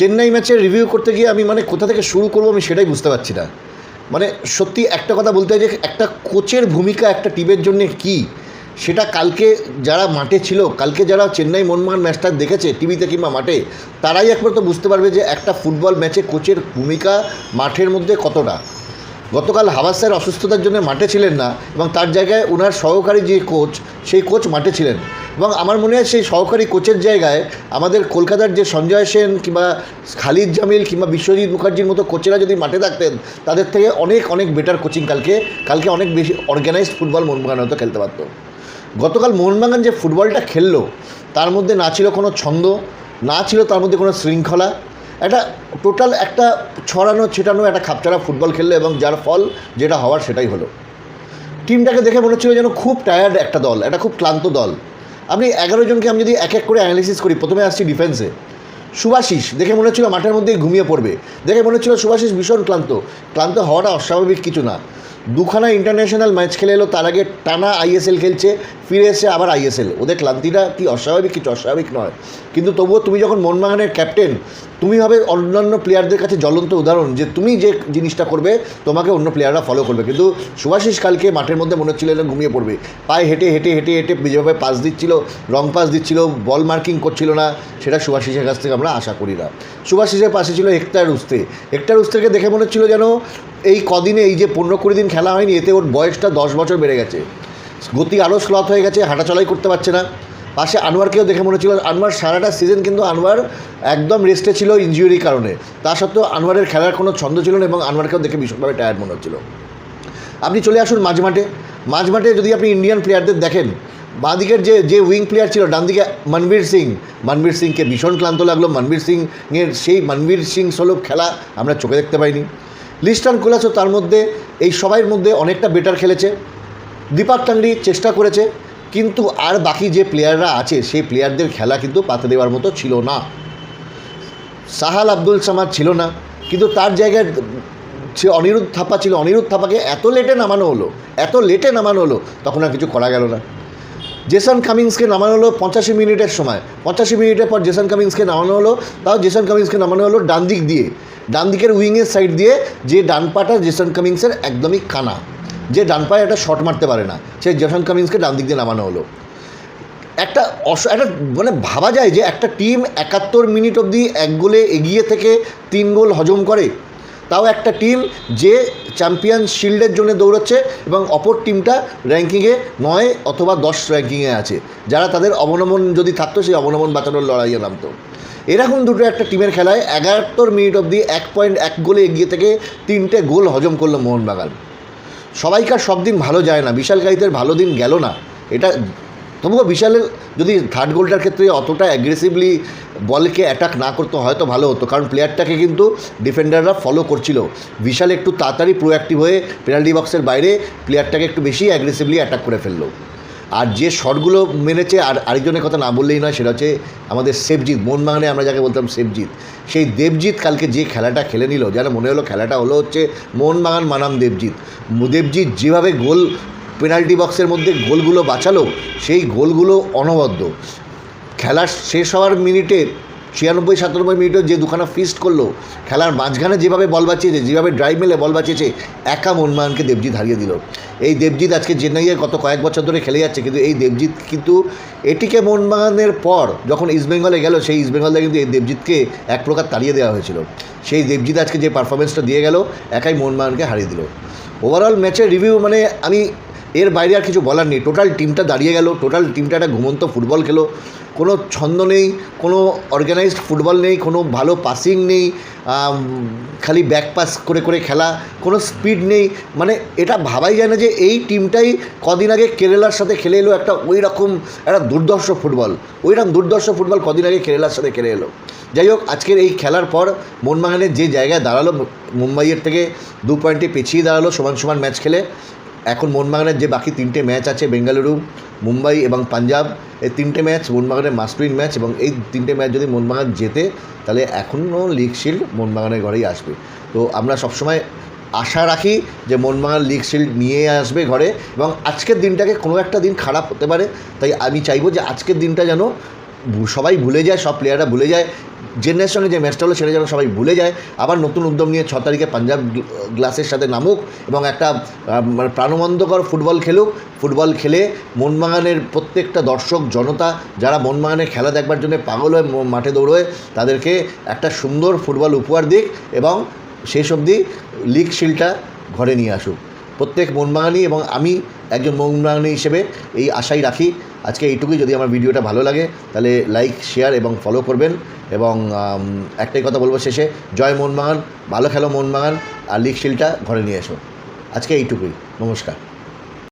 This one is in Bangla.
চেন্নাই ম্যাচের রিভিউ করতে গিয়ে আমি মানে কোথা থেকে শুরু করব আমি সেটাই বুঝতে পারছি না। মানে সত্যি একটা কথা বলতে হয় যে একটা কোচের ভূমিকা একটা টিমের জন্য কি? সেটা কালকে যারা মাঠে ছিল, কালকে যারা চেন্নাই মনমোহন ম্যাচটা দেখেছে টিভিতে কিংবা মাঠে, তারাই একবার তো বুঝতে পারবে যে একটা ফুটবল ম্যাচে কোচের ভূমিকা মাঠের মধ্যে কতটা। গতকাল হাবাস স্যার অসুস্থতার জন্য মাঠে ছিলেন না এবং তার জায়গায় ওনার সহকারী যে কোচ, সেই কোচ মাঠে ছিলেন। এবং আমার মনে হয় সেই সহকারী কোচের জায়গায় আমাদের কলকাতার যে সঞ্জয় সেন কিংবা খালিদ জামিল কিংবা বিশ্বজিৎ মুখার্জির মতো কোচেরা যদি মাঠে থাকতেন, তাদের থেকে অনেক অনেক বেটার কোচিং কালকে। কালকে অনেক বেশি অর্গানাইজড ফুটবল মোহনবাগান হয়তো খেলতে পারতো। গতকাল মোহনবাগান যে ফুটবলটা খেললো, তার মধ্যে না ছিল কোনো ছন্দ, না ছিল তার মধ্যে কোনো শৃঙ্খলা একটা টোটাল একটা ছড়ানো, ছেটানো, একটা খাপচারা ফুটবল খেললো এবং যার ফল যেটা হওয়ার সেটাই হলো। টিমটাকে দেখে মনে হচ্ছিল যেন খুব টায়ার্ড একটা দল, একটা খুব ক্লান্ত দল। আপনি এগারো জনকে আমি যদি এক এক করে অ্যানালিসিস করি, প্রথমে আসছি ডিফেন্সে সুভাশিস, দেখে মনে হচ্ছিল মাঠের মধ্যেই ঘুমিয়ে পড়বে। দেখে মনে হচ্ছিল সুভাশিস ভীষণ ক্লান্ত। ক্লান্ত হওয়াটা অস্বাভাবিক কিছু না। দুখানা ইন্টারন্যাশনাল ম্যাচ খেলে এলো, তার আগে টানা আইএসএল খেলছে, ফিরে এসে আবার আইএসএল ওদের ক্লান্তিটা কি অস্বাভাবিক কিছু অস্বাভাবিক নয়। কিন্তু তবুও তুমি যখন মোহনবাগানের ক্যাপ্টেন তুমি হবে অন্যান্য প্লেয়ারদের কাছে জ্বলন্ত উদাহরণ যে তুমি যে জিনিসটা করবে, তোমাকে অন্য প্লেয়াররা ফলো করবে। কিন্তু সুভাশিস কালকে মাঠের মধ্যে মনে হচ্ছিল যেন ঘুমিয়ে পড়বে। পায়ে হেঁটে হেঁটে হেঁটে হেঁটে যেভাবে পাস দিচ্ছিল রং পাস দিচ্ছিল বল মার্কিং করছিল না, সেটা সুভাশিসের কাছ থেকে আমরা আশা করি না। সুভাশিসের পাশে ছিল হেক্টার উস্তে। হেক্টার উস্তেকে দেখে মনে হচ্ছিল যেন এই কদিনে এই যে পনেরো কুড়ি দিন খেলা হয়নি, এতে ওর বয়সটা দশ বছর বেড়ে গেছে। গতি আরও স্লথ হয়ে গেছে, হাঁটাচলাই করতে পারছে না। পাশে আনোয়ারকেও দেখে মনে হচ্ছিল, আনোয়ার সারাটা সিজন কিন্তু আনোয়ার একদম রেস্টে ছিল ইনজুরির কারণে। তা সত্ত্বেও আনোয়ারের খেলার কোনো ছন্দ ছিল না এবং আনোয়ারকেও দেখে ভীষণভাবে টায়ার্ড মনে হচ্ছিল। আপনি চলে আসুন মাঝমাঠে। মাঝমাঠে যদি আপনি ইন্ডিয়ান প্লেয়ারদের দেখেন, বাঁদিকের যে যে উইং প্লেয়ার ছিল ডান দিকে মনবীর সিং, মনবীর সিংকে ভীষণ ক্লান্ত লাগল। মনবীর সিংয়ের সেই মনবীর সিং স্বরূপ খেলা আমরা চোখে দেখতে পাইনি। লিস্টান কোলাসও তার মধ্যে, এই সবাইয়ের মধ্যে অনেকটা বেটার খেলেছে। দীপাক টাংরি চেষ্টা করেছে, কিন্তু আর বাকি যে প্লেয়াররা আছে, সেই প্লেয়ারদের খেলা কিন্তু পাতে দেওয়ার মতো ছিল না। সাহাল আব্দুল সামাদ ছিল না, কিন্তু তার জায়গায় সে অনিরুদ্ধ থাপা ছিল, অনিরুদ্ধ থাপাকে এত লেটে নামানো হলো, এত লেটে নামানো হলো, তখন আর কিছু করা গেল না। জেসন কামিংসকে নামানো হলো পঁচাশি মিনিটের সময়। পঁচাশি মিনিটের পর জেসন কামিংসকে নামানো হলো। তাও জেসন কামিংসকে নামানো হলো ডান দিক দিয়ে। ডান দিকের উইংয়ের সাইড দিয়ে যে ডান পাটা জেসন কামিংসের একদমই কানা। যে ডান পায়ে একটা শট মারতে পারে না সেই জেসন কামিংসকে ডান দিক দিয়ে নামানো হলো। একটা অস একটা মানে ভাবা যায় যে একটা টিম একাত্তর মিনিট অবধি এক গোলে এগিয়ে থেকে তিন গোল হজম করে। তাও একটা টিম যে চ্যাম্পিয়ন শিল্ডের জন্য দৌড়চ্ছে এবং অপর টিমটা র্যাঙ্কিংয়ে নয় অথবা দশ র্যাঙ্কিংয়ে আছে। যারা তাদের অবনমন যদি থাকতো, সেই অবনমন বাঁচানোর লড়াইয়ে নামতো। এরকম দুটো একটা টিমের খেলায় এগারোত্তর মিনিট অবধি এক পয়েন্ট এক গোলে এগিয়ে থেকে তিনটে গোল হজম করল মোহনবাগান। সবাইকার সব দিন ভালো যায় না। বিশাল গাইতের ভালো দিন গেল না। এটা তবুও বিশালের যদি থার্ড গোলটার ক্ষেত্রে অতটা অ্যাগ্রেসিভলি বলকে অ্যাটাক না করতে, হয়তো ভালো হতো। কারণ প্লেয়ারটাকে কিন্তু ডিফেন্ডাররা ফলো করছিল। বিশাল একটু তাড়াতাড়ি প্রোঅ্যাক্টিভ হয়ে পেনাল্টি বক্সের বাইরে প্লেয়ারটাকে একটু বেশি অ্যাগ্রেসিভলি অ্যাটাক করে ফেলল। আর যে শটগুলো মেরেছে, আর আরেকজনের কথা না বললেই নয়, সেটা হচ্ছে আমাদের সেবজিৎ মোহনবাগানে আমরা যাকে বলতাম সেবজিৎ সেই দেবজিৎ কালকে যে খেলাটা খেলে নিল, যেন মনে হলো খেলাটা হলো হচ্ছে মোহনবাগান মানাম দেবজিৎ দেবজিৎ যেভাবে গোল পেনাল্টি বক্সের মধ্যে গোলগুলো বাঁচালো, সেই গোলগুলো অনবদ্য। খেলার শেষ হওয়ার মিনিটে, ছিয়ানব্বই, সাতানব্বই মিনিটে যে দুখানা ফিস্ট করল, খেলার মাঝখানে যেভাবে বল বাঁচিয়েছে, যেভাবে ড্রাইভ মেলে বল বাঁচিয়েছে, একা মনমানকে দেবজিৎ হারিয়ে দিল। এই দেবজিৎ আজকে চেন্নাইয়ে গত কয়েক বছর ধরে খেলে যাচ্ছে, কিন্তু এই দেবজিৎ কিন্তু এটিকে মোহনবাগানের পর যখন ইস্টবেঙ্গলে গেল, সেই ইস্টবেঙ্গলে কিন্তু এই দেবজিৎকে এক প্রকার তাড়িয়ে দেওয়া হয়েছিল। সেই দেবজিৎ আজকে যে পারফরমেন্সটা দিয়ে গেল, একাই মোহনবাগানকে হারিয়ে দিল। ওভারঅল ম্যাচের রিভিউ মানে আমি এর বাইরে আর কিছু বলার নেই। টোটাল টিমটা দাঁড়িয়ে গেল টোটাল টিমটা একটা ঘুমন্ত ফুটবল খেলো। কোনো ছন্দ নেই, কোনো অর্গানাইজড ফুটবল নেই, কোনো ভালো পাসিং নেই খালি ব্যাক পাস করে করে খেলা, কোনো স্পিড নেই। মানে এটা ভাবাই যায় না যে এই টিমটাই কদিন আগে কেরালার সাথে খেলে এলো একটা ওই রকম একটা দুর্দর্শ ফুটবল। ওই রকম দুর্দর্শ ফুটবল কদিন আগে কেরালার সাথে খেলে এলো। যাই হোক, আজকের এই খেলার পর মোহনবাগানের যে জায়গায় দাঁড়াল, মুম্বাইয়ের থেকে দু পয়েন্টে পিছিয়ে দাঁড়াল সমান সমান ম্যাচ খেলে। এখন মোহনবাগানের যে বাকি তিনটে ম্যাচ আছে, বেঙ্গালুরু, মুম্বাই এবং পাঞ্জাব, এই তিনটে ম্যাচ মোহনবাগানের মাস্টুইন ম্যাচ এবং এই তিনটে ম্যাচ যদি মোহনবাগান জেতে, তাহলে এখনও লিগ শিল্ড মোহনবাগানের ঘরেই আসবে। তো আমরা সবসময় আশা রাখি যে মোহনবাগান লিগ শিল্ড নিয়ে আসবে ঘরে এবং আজকের দিনটাকে কোনো একটা দিন খারাপ হতে পারে, তাই আমি চাইব যে আজকের দিনটা যেন সবাই ভুলে যায়, সব প্লেয়াররা ভুলে যায়। চেন্নাইয়ের সঙ্গে যে ম্যাচটা হলো, সেটা যেন সবাই ভুলে যায়। আবার নতুন উদ্যম নিয়ে ছ তারিখে পাঞ্জাব গ্লাসের সাথে নামুক এবং একটা মানে প্রাণবন্তকর ফুটবল খেলুক। ফুটবল খেলে মোহনবাগানের প্রত্যেকটা দর্শক, জনতা, যারা মোহনবাগানের খেলা দেখবার জন্য পাগল হয়ে মাঠে দৌড়োয়, তাদেরকে একটা সুন্দর ফুটবল উপহার দিক এবং শেষ অবধি লিগ শিলটা ঘরে নিয়ে আসুক। প্রত্যেক মোহনবাগানি এবং আমি একজন মোহনবাগানি হিসেবে এই আশাই রাখি। আজকে এইটুকুই। যদি আমার ভিডিওটা ভালো লাগে, তাহলে লাইক শেয়ার এবং ফলো করবেন। এবং একটাই কথা বলব শেষে, জয় মোহনবাগান, ভালো খেলো মোহনবাগান, আর লিগ শিলটা ঘরে নিয়ে এসো। আজকে এইটুকুই। নমস্কার।